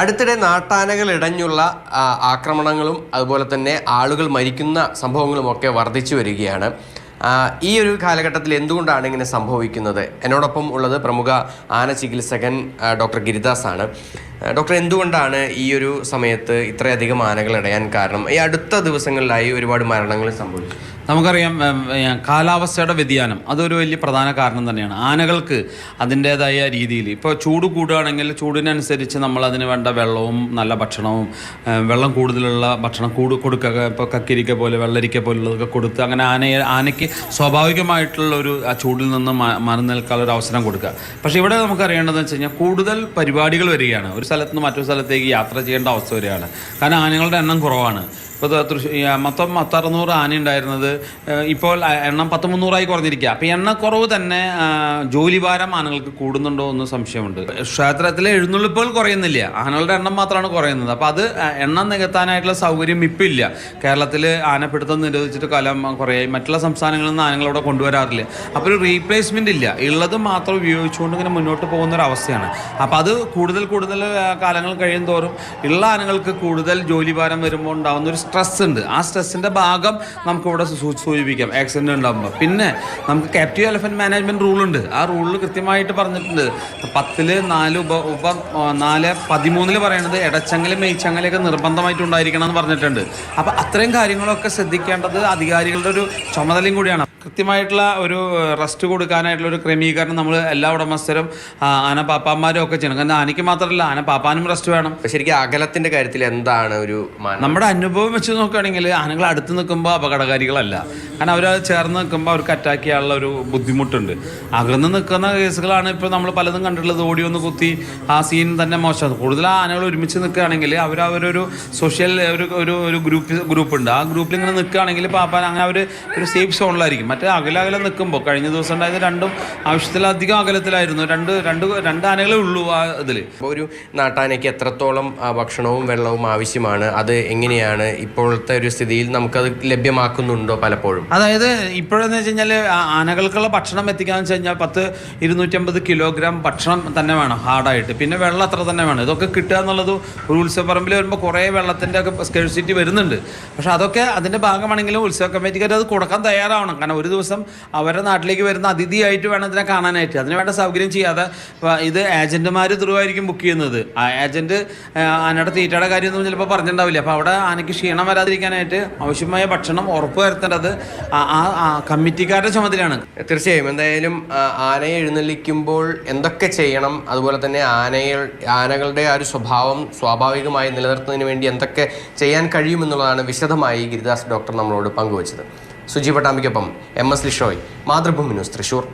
അടുത്തിടെ നാട്ടാനകൾ ഇടഞ്ഞുള്ള ആക്രമണങ്ങളും അതുപോലെ തന്നെ ആളുകൾ മരിക്കുന്ന സംഭവങ്ങളും ഒക്കെ വർദ്ധിച്ചു വരികയാണ്. ഈ ഒരു കാലഘട്ടത്തിൽ എന്തുകൊണ്ടാണ് ഇങ്ങനെ സംഭവിക്കുന്നത്? എന്നോടൊപ്പം ഉള്ളത് പ്രമുഖ ആന ചികിത്സകൻ ഡോക്ടർ ഗിരിദാസ് ആണ്. ഡോക്ടർ എന്തുകൊണ്ടാണ് ഈ ഒരു സമയത്ത് ഇത്രയധികം ആനകൾ ഇടയാൻ കാരണം? ഈ അടുത്ത ദിവസങ്ങളിലായി ഒരുപാട് മരണങ്ങൾ സംഭവിച്ചു. നമുക്കറിയാം കാലാവസ്ഥയുടെ വ്യതിയാനം അതൊരു വലിയ പ്രധാന കാരണം തന്നെയാണ്. ആനകൾക്ക് അതിന്റേതായ രീതിയിൽ ഇപ്പോൾ ചൂട് കൂടുകയാണെങ്കിൽ ചൂടിനനുസരിച്ച് നമ്മൾ അതിന് വേണ്ട വെള്ളവും നല്ല ഭക്ഷണവും വെള്ളം കൂടുതലുള്ള ഭക്ഷണം കൂടു കൊടുക്കുക ഇപ്പോൾ കക്കിരിക്ക പോലെ വെള്ളരിക്ക പോലുള്ളതൊക്കെ കൊടുത്ത് അങ്ങനെ ആനയെ ആനയ്ക്ക് സ്വാഭാവികമായിട്ടുള്ള ഒരു ആ ചൂടിൽ നിന്ന് മാറി നിൽക്കാനുള്ള ഒരു അവസരം കൊടുക്കുക. പക്ഷേ ഇവിടെ നമുക്ക് അറിയേണ്ടതെന്ന് വെച്ച് കഴിഞ്ഞാൽ കൂടുതൽ പരിപാടികൾ വരികയാണ്. ഒരു സ്ഥലത്ത് നിന്ന് മറ്റൊരു സ്ഥലത്തേക്ക് യാത്ര ചെയ്യേണ്ട അവസ്ഥ വരികയാണ്. കാരണം ആനകളുടെ എണ്ണം കുറവാണ്. ഇപ്പോൾ തൃശ്ശൂർ മൊത്തം പത്തറുന്നൂറ് ആന ഉണ്ടായിരുന്നത്. ഇപ്പോൾ എണ്ണം പത്ത് മുന്നൂറായി കുറഞ്ഞിരിക്കുക അപ്പോൾ എണ്ണക്കുറവ് തന്നെ ജോലിഭാരം ആനകൾക്ക് കൂടുന്നുണ്ടോ എന്ന് സംശയമുണ്ട്. ക്ഷേത്രത്തിലെ എഴുന്നള്ളിപ്പുകൾ കുറയുന്നില്ല. ആനകളുടെ എണ്ണം മാത്രമാണ് കുറയുന്നത്. അപ്പോൾ അത് എണ്ണം നികത്താനായിട്ടുള്ള സൗകര്യം ഇപ്പം ഇല്ല. കേരളത്തിൽ ആനപ്പിടുത്തം നിരോധിച്ചിട്ട് കാലം കുറേ മറ്റുള്ള സംസ്ഥാനങ്ങളിൽ നിന്ന് ആനകൾ അവിടെ കൊണ്ടുവരാറില്ല. അപ്പോൾ ഒരു റീപ്ലേസ്മെന്റ് ഇല്ല. ഉള്ളത് മാത്രം ഉപയോഗിച്ചുകൊണ്ട് ഇങ്ങനെ മുന്നോട്ട് പോകുന്ന ഒരു അവസ്ഥയാണ്. അപ്പോൾ അത് കൂടുതൽ കൂടുതൽ കാലങ്ങൾ കഴിയും തോറും ഉള്ള ആനകൾക്ക് കൂടുതൽ ജോലിഭാരം വരുമ്പോൾ ഉണ്ടാകുന്ന ഒരു സ്ട്രെസ് ഉണ്ട്. ആ സ്ട്രെസ്സിന്റെ ഭാഗം നമുക്കിവിടെ സൂചിപ്പിക്കാം. ആക്സിഡന്റ് ഉണ്ടാകുമ്പോൾ പിന്നെ നമുക്ക് ക്യാപ്റ്റീവ് എലഫന്റ് മാനേജ്മെന്റ് റൂളുണ്ട് ആ റൂളിൽ കൃത്യമായിട്ട് പറഞ്ഞിട്ടുണ്ട്. പത്തിൽ നാല് ഉപ ഉപ നാല് പതിമൂന്നിൽ പറയുന്നത് ഇടച്ചങ്ങലും മെയ്ച്ചങ്ങലൊക്കെ നിർബന്ധമായിട്ട് ഉണ്ടായിരിക്കണം എന്ന് പറഞ്ഞിട്ടുണ്ട്. അപ്പോൾ അത്രയും കാര്യങ്ങളൊക്കെ ശ്രദ്ധിക്കേണ്ടത് അധികാരികളുടെ ഒരു ചുമതലയും കൂടിയാണ്. കൃത്യമായിട്ടുള്ള ഒരു റെസ്റ്റ് കൊടുക്കാനായിട്ടുള്ള ഒരു ക്രമീകരണം നമ്മൾ എല്ലാ ഉടമസ്ഥരും ആന പാപ്പാന്മാരും ഒക്കെ ചെയ്യണം. കാരണം ആനയ്ക്ക് മാത്രമല്ല ആന പാപ്പാനും റെസ്റ്റ് വേണം. ശരിക്കും അകലത്തിന്റെ കാര്യത്തിൽ എന്താണ് ഒരു നമ്മുടെ അനുഭവം വെച്ച് നോക്കുകയാണെങ്കിൽ ആനകൾ അടുത്ത് നിൽക്കുമ്പോൾ അപകടകാരികളല്ല. കാരണം അവർ ചേർന്ന് നിൽക്കുമ്പോൾ അവർക്ക് അറ്റാക്ക് ചെയ്യാനുള്ള ഒരു ബുദ്ധിമുട്ടുണ്ട്. അകന്ന് നിൽക്കുന്ന കേസുകളാണ് ഇപ്പോൾ നമ്മൾ പലതും കണ്ടിട്ടുള്ളത്. ഓടി ഒന്ന് കുത്തി ആ സീൻ തന്നെ മോശമാണ് കൂടുതൽ ആനകൾ ഒരുമിച്ച് നിൽക്കുകയാണെങ്കിൽ അവർ അവരൊരു സോഷ്യൽ ഒരു ഒരു ഒരു ഗ്രൂപ്പ് ഗ്രൂപ്പ് ഉണ്ട്. ആ ഗ്രൂപ്പിൽ ഇങ്ങനെ നിൽക്കുകയാണെങ്കിൽ പാപ്പാൻ അങ്ങനെ അവർ ഒരു സേഫ് സോണിലായിരിക്കും മറ്റേ അകലെ അകലെ നിൽക്കുമ്പോൾ കഴിഞ്ഞ ദിവസം ഉണ്ടായത് രണ്ടും ആവശ്യത്തിലധികം അകലത്തിലായിരുന്നു. രണ്ട് രണ്ട് രണ്ട് ആനകളെ ഉള്ളൂ ആ ഇതിൽ ഒരു നാട്ടാനയ്ക്ക് എത്രത്തോളം ഭക്ഷണവും വെള്ളവും ആവശ്യമാണ്? അത് എങ്ങനെയാണ് ഇപ്പോഴത്തെ ഒരു സ്ഥിതിയിൽ നമുക്കത് ലഭ്യമാക്കുന്നുണ്ടോ പലപ്പോഴും? അതായത് ഇപ്പോഴെന്ന് വെച്ച് കഴിഞ്ഞാൽ ആനകൾക്കുള്ള ഭക്ഷണം എത്തിക്കാന്ന് വെച്ച് കഴിഞ്ഞാൽ പത്ത് ഇരുന്നൂറ്റമ്പത് കിലോഗ്രാം ഭക്ഷണം തന്നെ വേണം ഹാർഡായിട്ട്. പിന്നെ വെള്ളം അത്ര തന്നെ വേണം. ഇതൊക്കെ കിട്ടുക എന്നുള്ളത് ഒരു ഉത്സവപ്പറമ്പിൽ വരുമ്പോൾ കുറേ വെള്ളത്തിന്റെ ഒക്കെ സ്കേഴ്സിറ്റി വരുന്നുണ്ട്. പക്ഷെ അതൊക്കെ അതിന്റെ ഭാഗമാണെങ്കിലും ഉത്സവ കമ്മിറ്റിക്കാർ അത് കൊടുക്കാൻ തയ്യാറാവണം. കാരണം ഒരു ദിവസം അവരുടെ നാട്ടിലേക്ക് വരുന്ന അതിഥിയായിട്ട് വേണം അതിനെ കാണാനായിട്ട്. അതിന് വേണ്ട സൗകര്യം ചെയ്യാതെ ഇത് ഇത് ത്രൂ ആയിരിക്കും ബുക്ക് ചെയ്യുന്നത്. ആ ഏജന്റ് ആനയുടെ തീറ്റയുടെ കാര്യമൊന്നും ചിലപ്പോൾ പറഞ്ഞിട്ടുണ്ടാവില്ല അപ്പോൾ അവിടെ ആനയ്ക്ക് ക്ഷീണം വരാതിരിക്കാനായിട്ട് ആവശ്യമായ ഭക്ഷണം ഉറപ്പ് വരുത്തേണ്ടത് ആ- ആ ആ കമ്മിറ്റിക്കാരുടെ ചുമതലയാണ്. തീർച്ചയായും. എന്തായാലും ആനയെ എഴുന്നള്ളിക്കുമ്പോൾ എന്തൊക്കെ ചെയ്യണം? അതുപോലെ തന്നെ ആനകൾ ആനകളുടെ ആ ഒരു സ്വഭാവം സ്വാഭാവികമായി നിലനിർത്തുന്നതിന് വേണ്ടി എന്തൊക്കെ ചെയ്യാൻ കഴിയുമെന്നുള്ളതാണ് വിശദമായി ഗിരിദാസ് ഡോക്ടർ നമ്മളോട് പങ്കുവച്ചത്. Suji പട്ടാമ്പിക്കൊപ്പം M S Lishoy Mathrubhumi news Thrissur.